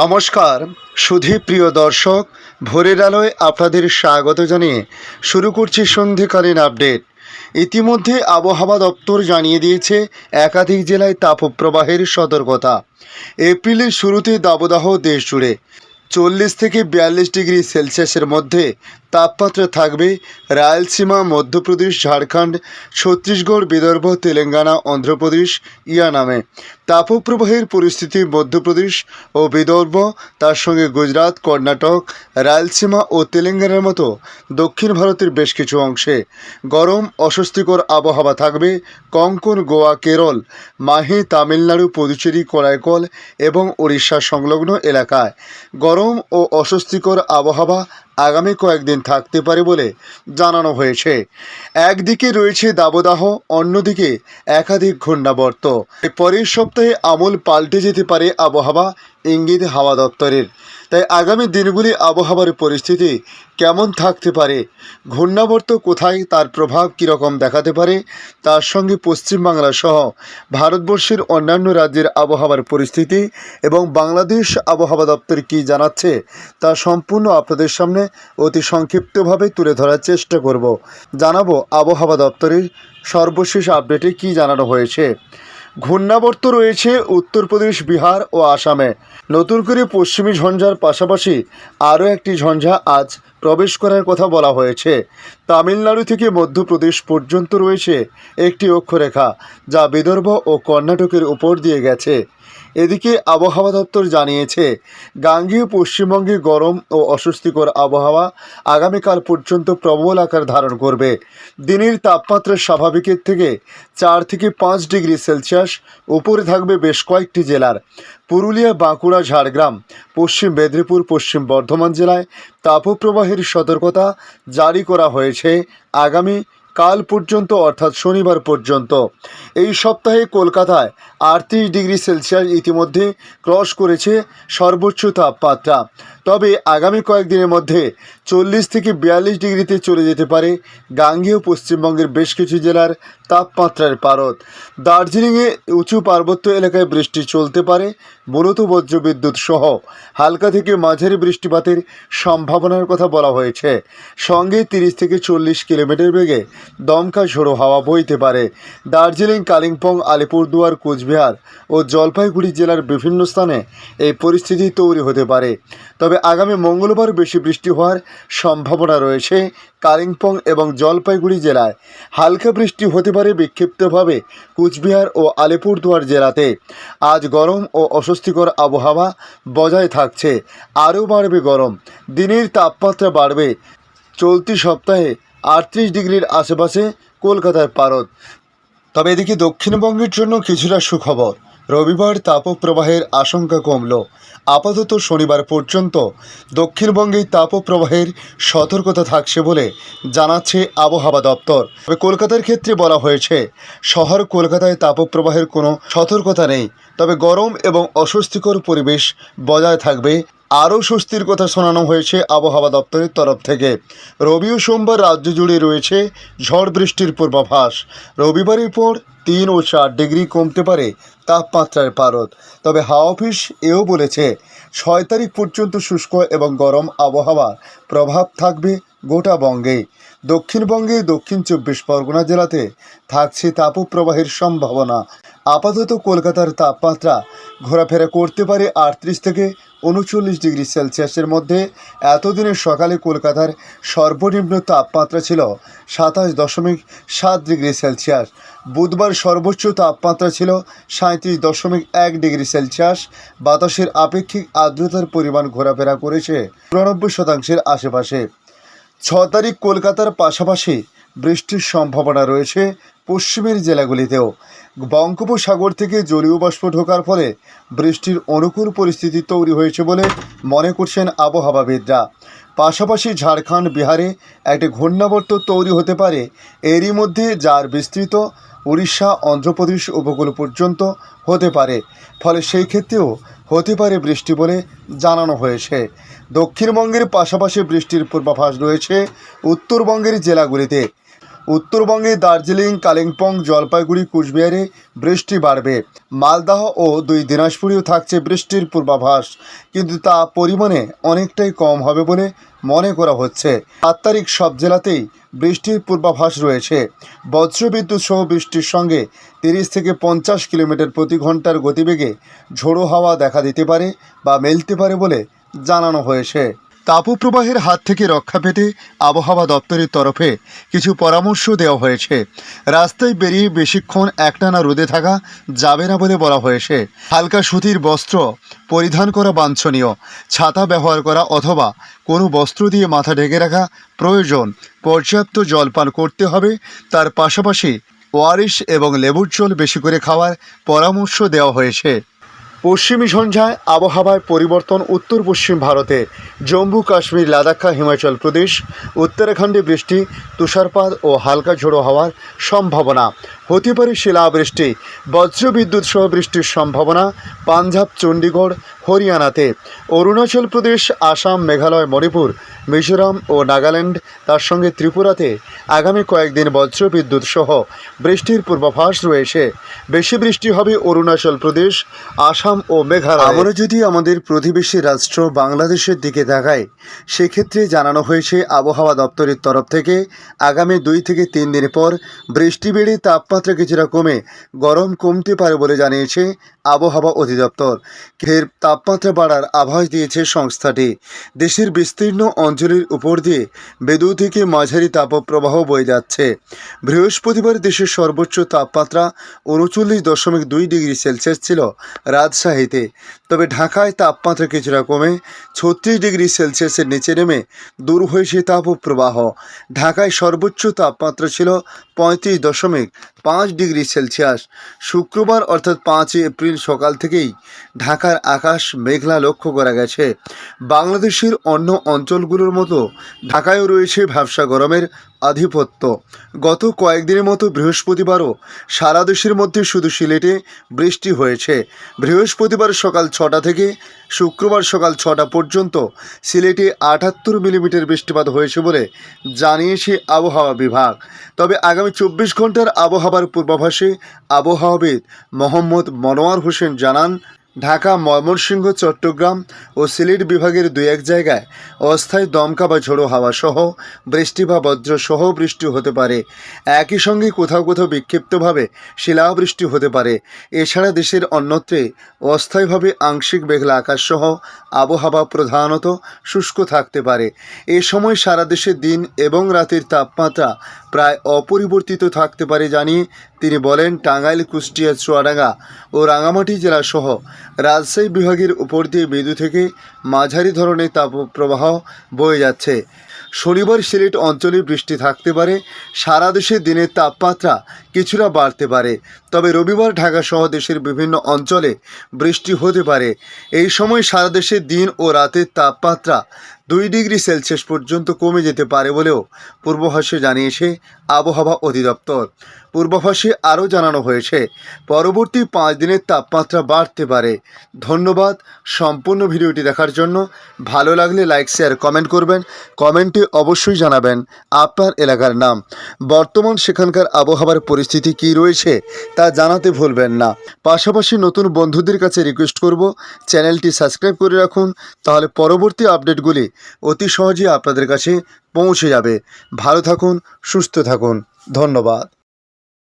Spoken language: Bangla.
নমস্কার, সুধী প্রিয় দর্শক, ভোরের আলোয় আপনাদের স্বাগত জানিয়ে শুরু করছি সন্ধ্যেকালীন আপডেট। ইতিমধ্যে আবহাওয়া দপ্তর জানিয়ে দিয়েছে, একাধিক জেলায় তাপপ্রবাহের সতর্কতা। এপ্রিলের শুরুতে দাবদাহ দেশ জুড়ে চল্লিশ থেকে বিয়াল্লিশ ডিগ্রি সেলসিয়াসের মধ্যে তাপমাত্রা থাকবে রায়লসীমা, মধ্যপ্রদেশ, ঝাড়খণ্ড, ছত্তিশগড়, বিদর্ভ, তেলেঙ্গানা, অন্ধ্রপ্রদেশ ইয়া নামে তাপপ্রবাহের পরিস্থিতি মধ্যপ্রদেশ ও বিদর্ভ, তার সঙ্গে গুজরাট, কর্ণাটক, রায়লসীমা ও তেলেঙ্গানার মতো দক্ষিণ ভারতের বেশ কিছু অংশে। গরম, অস্বস্তিকর আবহাওয়া থাকবে, কঙ্কন, গোয়া, কেরল, মাহে, তামিলনাড়ু, পুদুচেরি, করাইকল এবং উড়িষ্যা সংলগ্ন এলাকায়। গরম ও অস্বস্তিকর আবহাওয়া আগামী কয়েকদিন থাকতে পারে বলে জানানো হয়েছে। একদিকে রয়েছে দাবদাহ, অন্যদিকে একাধিক ঘূর্ণাবর্ত। পরের সপ্তাহে আমল পাল্টে যেতে পারে আবহাওয়া, ইঙ্গিত হাওয়া দপ্তরের। তাই আগামী দিনগুলি আবহাওয়ার পরিস্থিতি কেমন থাকতে পারে, ঘূর্ণাবর্ত কোথায়, তার প্রভাব কীরকম দেখাতে পারে, তার সঙ্গে পশ্চিমবাংলা সহ ভারতবর্ষের অন্যান্য রাজ্যের আবহাওয়ার পরিস্থিতি এবং বাংলাদেশ আবহাওয়া দপ্তর কী জানাচ্ছে, তা সম্পূর্ণ আপনাদের সামনে অতি সংক্ষিপ্তভাবে তুলে ধরার চেষ্টা করব। জানাব আবহাওয়া দপ্তরের সর্বশেষ আপডেটে কী জানানো হয়েছে। ঘূর্ণাবর্ত রয়েছে উত্তরপ্রদেশ বিহার ও আসামে। নতুন করে পশ্চিমী ঝঞ্ঝার পাশাপাশি আরও একটি ঝঞ্ঝা আজ প্রবেশ করার কথা বলা হয়েছে। তামিলনাড়ু থেকে মধ্যপ্রদেশ পর্যন্ত রয়েছে একটি অক্ষরেখা, যা বিদর্ভ ও কর্ণাটকের উপর দিয়ে গেছে। এদিকে আবহাওয়া দপ্তর জানিয়েছে, গাঙ্গেয় পশ্চিমবঙ্গে গরম ও অস্বস্তিকর আবহাওয়া আগামীকাল পর্যন্ত প্রবল আকার ধারণ করবে। দিনের তাপমাত্রা স্বাভাবিকের থেকে চার থেকে পাঁচ ডিগ্রি সেলসিয়াস, উপরে থাকবে বেশ কয়েকটি জেলার। পুরুলিয়া, বাঁকুড়া, ঝাড়গ্রাম, পশ্চিম মেদিনীপুর, পশ্চিম বর্ধমান জেলায় তাপপ্রবাহের সতর্কতা জারি করা হয়েছে। আগামী কাল পর্যন্ত, অর্থাৎ শনিবার পর্যন্ত। এই সপ্তাহে কলকাতায় আটত্রিশ ডিগ্রি সেলসিয়াস ইতিমধ্যে ক্রস করেছে সর্বোচ্চ তাপমাত্রা। তবে আগামী কয়েকদিনের মধ্যে চল্লিশ থেকে বিয়াল্লিশ ডিগ্রিতে চলে যেতে পারে গাঙ্গেয় পশ্চিমবঙ্গের বেশ কিছু জেলার তাপমাত্রার পারদ। দার্জিলিংয়ে উঁচু পার্বত্য এলাকায় বৃষ্টি চলতে পারে, মূলত বজ্রবিদ্যুৎ সহ। হালকা থেকে মাঝারি বৃষ্টিপাতের সম্ভাবনার কথা বলা হয়েছে। সঙ্গে তিরিশ থেকে চল্লিশ কিলোমিটার বেগে দমকা ঝোড়ো হাওয়া বইতে পারে। দার্জিলিং, কালিম্পং, আলিপুরদুয়ার, কোচবিহার ও জলপাইগুড়ি জেলার বিভিন্ন স্থানে এই পরিস্থিতি তৈরি হতে পারে। তবে আগামী মঙ্গলবার বেশি বৃষ্টি হওয়ার সম্ভাবনা রয়েছে কালিম্পং এবং জলপাইগুড়ি জেলায়। হালকা বৃষ্টি হতে পারে বিক্ষিপ্তভাবে কুচবিহার ও আলিপুরদুয়ার জেলাতে। আজ গরম ও অস্বস্তিকর আবহাওয়া বজায় থাকছে, আরও বাড়বে গরম। দিনের তাপমাত্রা বাড়বে। চলতি সপ্তাহে আটত্রিশ ডিগ্রির আশেপাশে কলকাতার পারদ। তবে এদিকে দক্ষিণবঙ্গের জন্য কিছুটা সুখবর। রবিবার তাপপ্রবাহের আশঙ্কা কমল। আপাতত শনিবার পর্যন্ত দক্ষিণবঙ্গে তাপপ্রবাহের সতর্কতা থাকছে বলে জানাচ্ছে আবহাওয়া দপ্তর। তবে কলকাতার ক্ষেত্রে বলা হয়েছে শহর কলকাতায় তাপপ্রবাহের কোনো সতর্কতা নেই। তবে গরম এবং অস্বস্তিকর পরিবেশ বজায় থাকবে। আরও স্বস্তির কথা শোনানো হয়েছে আবহাওয়া দপ্তরের তরফ থেকে। রবি ও সোমবার রাজ্য জুড়ে রয়েছে ঝড় বৃষ্টির পূর্বাভাস। রবিবারের পর তিন ও চার ডিগ্রি কমতে পারে তাপমাত্রার পারদ। তবে হাওয়া অফিস এও বলেছে, ছয় তারিখ পর্যন্ত শুষ্ক এবং গরম আবহাওয়ার প্রভাব থাকবে গোটা বঙ্গে দক্ষিণবঙ্গে দক্ষিণ চব্বিশ পরগনা জেলাতে থাকছে তাপপ্রবাহের সম্ভাবনা। আপাতত কলকাতার তাপমাত্রা ঘোরাফেরা করতে পারে আটত্রিশ থেকে উনচল্লিশ ডিগ্রি সেলসিয়াসের মধ্যে। এতদিনের সকালে কলকাতার সর্বনিম্ন তাপমাত্রা ছিল সাতাশ দশমিক সাত ডিগ্রি সেলসিয়াস। বুধবার সর্বোচ্চ তাপমাত্রা ছিল সাঁত্রিশ দশমিক এক ডিগ্রি সেলসিয়াস। বাতাসের আপেক্ষিক আর্দ্রতার পরিমাণ ঘোরাফেরা করেছে চুরানব্বই শতাংশের আশেপাশে। ছ তারিখ কলকাতার পাশাপাশি বৃষ্টির সম্ভাবনা রয়েছে পশ্চিমের জেলাগুলিতেও। বঙ্গোপসাগর থেকে জলীয় বাষ্প ঢোকার ফলে বৃষ্টির অনুকূল পরিস্থিতি তৈরি হয়েছে বলে মনে করছেন আবহাওয়াবিদরা। পাশাপাশি ঝাড়খণ্ড, বিহারে একটি ঘূর্ণাবর্ত তৈরি হতে পারে। এরই মধ্যে যার বিস্তৃত উড়িষ্যা অন্ধ্রপ্রদেশ উপকূল পর্যন্ত হতে পারে। ফলে সেই ক্ষেত্রেও হতে পারে বৃষ্টি বলে জানানো হয়েছে। দক্ষিণবঙ্গের পাশাপাশি বৃষ্টির পূর্বাভাস রয়েছে উত্তরবঙ্গের জেলাগুলিতে। উত্তরবঙ্গে দার্জিলিং, কালিম্পং, জলপাইগুড়ি, কুচবিহারে বৃষ্টি বাড়বে। মালদাহ ও দুই দিনাজপুরেও থাকছে বৃষ্টির পূর্বাভাস। কিন্তু তা পরিমাণে অনেকটাই কম হবে বলে মনে করা হচ্ছে। সাত তারিখ সব জেলাতেই বৃষ্টির পূর্বাভাস রয়েছে। বজ্রবিদ্যুৎ সহ বৃষ্টির সঙ্গে তিরিশ থেকে পঞ্চাশ কিলোমিটার প্রতি ঘণ্টার গতিবেগে ঝোড়ো হাওয়া দেখা দিতে পারে বা মেলতে পারে বলে জানানো হয়েছে। তাপপ্রবাহের হাত থেকে রক্ষা পেতে আবহাওয়া দপ্তরের তরফে কিছু পরামর্শ দেওয়া হয়েছে। রাস্তায় বেরিয়ে বেশিক্ষণ একটানা রোদে থাকা যাবে না বলে বলা হয়েছে। হালকা সুতির বস্ত্র পরিধান করা বাঞ্ছনীয়। ছাতা ব্যবহার করা অথবা কোনো বস্ত্র দিয়ে মাথা ঢেকে রাখা প্রয়োজন। পর্যাপ্ত জলপান করতে হবে। তার পাশাপাশি ওয়ারিশ এবং লেবুর জল বেশি করে খাওয়ার পরামর্শ দেওয়া হয়েছে। পশ্চিমী সন্ধ্যায় আবহাওয়ায় পরিবর্তন উত্তর পশ্চিম ভারতে, জম্মু কাশ্মীর, লাদাখা, হিমাচল প্রদেশ, উত্তরাখণ্ডে বৃষ্টি, তুষারপাত ও হালকা ঝোড়ো হওয়ার সম্ভাবনা। হতে পারে শিলাবৃষ্টি, বজ্রবিদ্যুৎ সহ বৃষ্টির সম্ভাবনা, পাঞ্জাব, চণ্ডীগড়, হরিয়ানাতে। অরুণাচল প্রদেশ, আসাম, মেঘালয়, মণিপুর, মিজোরাম ও নাগাল্যান্ড, তার সঙ্গে ত্রিপুরাতে আগামী কয়েকদিন বজ্রবিদ্যুৎ সহ বৃষ্টির পূর্বাভাস রয়েছে। বেশি বৃষ্টি হবে অরুণাচল প্রদেশ, আসাম ও মেঘালয়। আমরা যদি আমাদের প্রতিবেশী রাষ্ট্র বাংলাদেশের দিকে তাকাই, সেক্ষেত্রে জানানো হয়েছে আবহাওয়া দপ্তরের তরফ থেকে আগামী দুই থেকে তিন দিন পর বৃষ্টি বেড়ে তাপমাত্রা কিছুটা কমে, গরম কমতে পারে বলে জানিয়েছে আবহাওয়া অধিদপ্তর। ফের তাপমাত্রা বাড়ার আভাস দিয়েছে সংস্থাটি। দেশের বিস্তীর্ণ অঞ্চলের উপর দিয়ে বেদু থেকে মাঝারি তাপপ্রবাহ বয়ে যাচ্ছে। বৃহস্পতিবার দেশের সর্বোচ্চ তাপমাত্রা উনচল্লিশ দশমিক দুই ডিগ্রি সেলসিয়াস ছিল রাজশাহীতে। তবে ঢাকায় তাপমাত্রা কিছুটা কমে, ছত্রিশ ডিগ্রি সেলসিয়াসের নিচে নেমে দূর হয়েছে তাপপ্রবাহ। ঢাকায় সর্বোচ্চ তাপমাত্রা ছিল পঁয়ত্রিশ দশমিক পাঁচ ডিগ্রি সেলসিয়াস। শুক্রবার অর্থাৎ পাঁচই এপ্রিল সকাল থেকেই ঢাকার আকাশ মেঘলা লক্ষ্য করা গেছে। বাংলাদেশের অন্য অঞ্চলগুলোর মতো ঢাকায়ও রয়েছে ভ্যাবসা গরমের আধিপত্য। গত কয়েকদিনের মতো বৃহস্পতিবারও সারা দেশের মধ্যে শুধু সিলেটে বৃষ্টি হয়েছে। বৃহস্পতিবার সকাল ছটা থেকে শুক্রবার সকাল ছটা পর্যন্ত সিলেটে আটাত্তর মিলিমিটার বৃষ্টিপাত হয়েছে বলে জানিয়েছে আবহাওয়া বিভাগ। তবে আগামী চব্বিশ ঘণ্টার আবহাওয়ার পূর্বাভাসে আবহাওয়াবিদ মোহাম্মদ মনোয়ার হোসেন জানান ঢাকা, ময়মনসিংহ, চট্টগ্রাম ও সিলেট বিভাগের দুই এক জায়গায় অস্থায়ী দমকা বা ঝোড়ো হাওয়া সহ বৃষ্টি বা বজ্র সহ বৃষ্টি হতে পারে। একই সঙ্গে কোথাও কোথাও বিক্ষিপ্তভাবে শিলাবৃষ্টি হতে পারে। এছাড়া দেশের অন্যত্রে অস্থায়ীভাবে আংশিক মেঘলা আকাশ সহ আবহাওয়া প্রধানত শুষ্ক থাকতে পারে। এ সময় সারা দেশে দিন এবং রাতের তাপমাত্রা প্রায় অপরিবর্তিত থাকতে পারে জানিয়ে তিনি বলেন টাঙ্গাইল, কুষ্টিয়া, চুয়াডাঙ্গা ও রাঙামাটি জেলা সহ রাজশাহী বিভাগের উপর দিয়ে মৃদু থেকে মাঝারি ধরনের তাপপ্রবাহ বয়ে যাচ্ছে। শনিবার সিলেট অঞ্চলে বৃষ্টি থাকতে পারে, সারা দেশে দিনের তাপমাত্রা কিছুটা বাড়তে পারে। তবে রবিবার ঢাকা সহ দেশের বিভিন্ন অঞ্চলে বৃষ্টি হতে পারে। এই সময় সারা দেশে দিন ও রাতের তাপমাত্রা দুই ডিগ্রি সেলসিয়াস পর্যন্ত কমে যেতে পারে বলেও পূর্বাভাসে জানিয়েছে আবহাওয়া অধিদপ্তর। পূর্বাভাসে আরও জানানো হয়েছে, পরবর্তী পাঁচ দিনের তাপমাত্রা বাড়তে পারে। ধন্যবাদ। সম্পূর্ণ ভিডিওটি দেখার জন্য ভালো লাগলে লাইক, শেয়ার, কমেন্ট করবেন। কমেন্টে অবশ্যই জানাবেন আপনার এলাকার নাম। বর্তমান সেখানকার আবহাওয়ার পরিস্থিতি কী রয়েছে তা জানাতে ভুলবেন না। পাশাপাশি নতুন বন্ধুদের কাছে রিকোয়েস্ট করব, চ্যানেলটি সাবস্ক্রাইব করে রাখুন। তাহলে পরবর্তী আপডেটগুলি অতি সহজেই আপনাদের কাছে পৌঁছে যাবে। ভালো থাকুন সুস্থ থাকুন। ধন্যবাদ।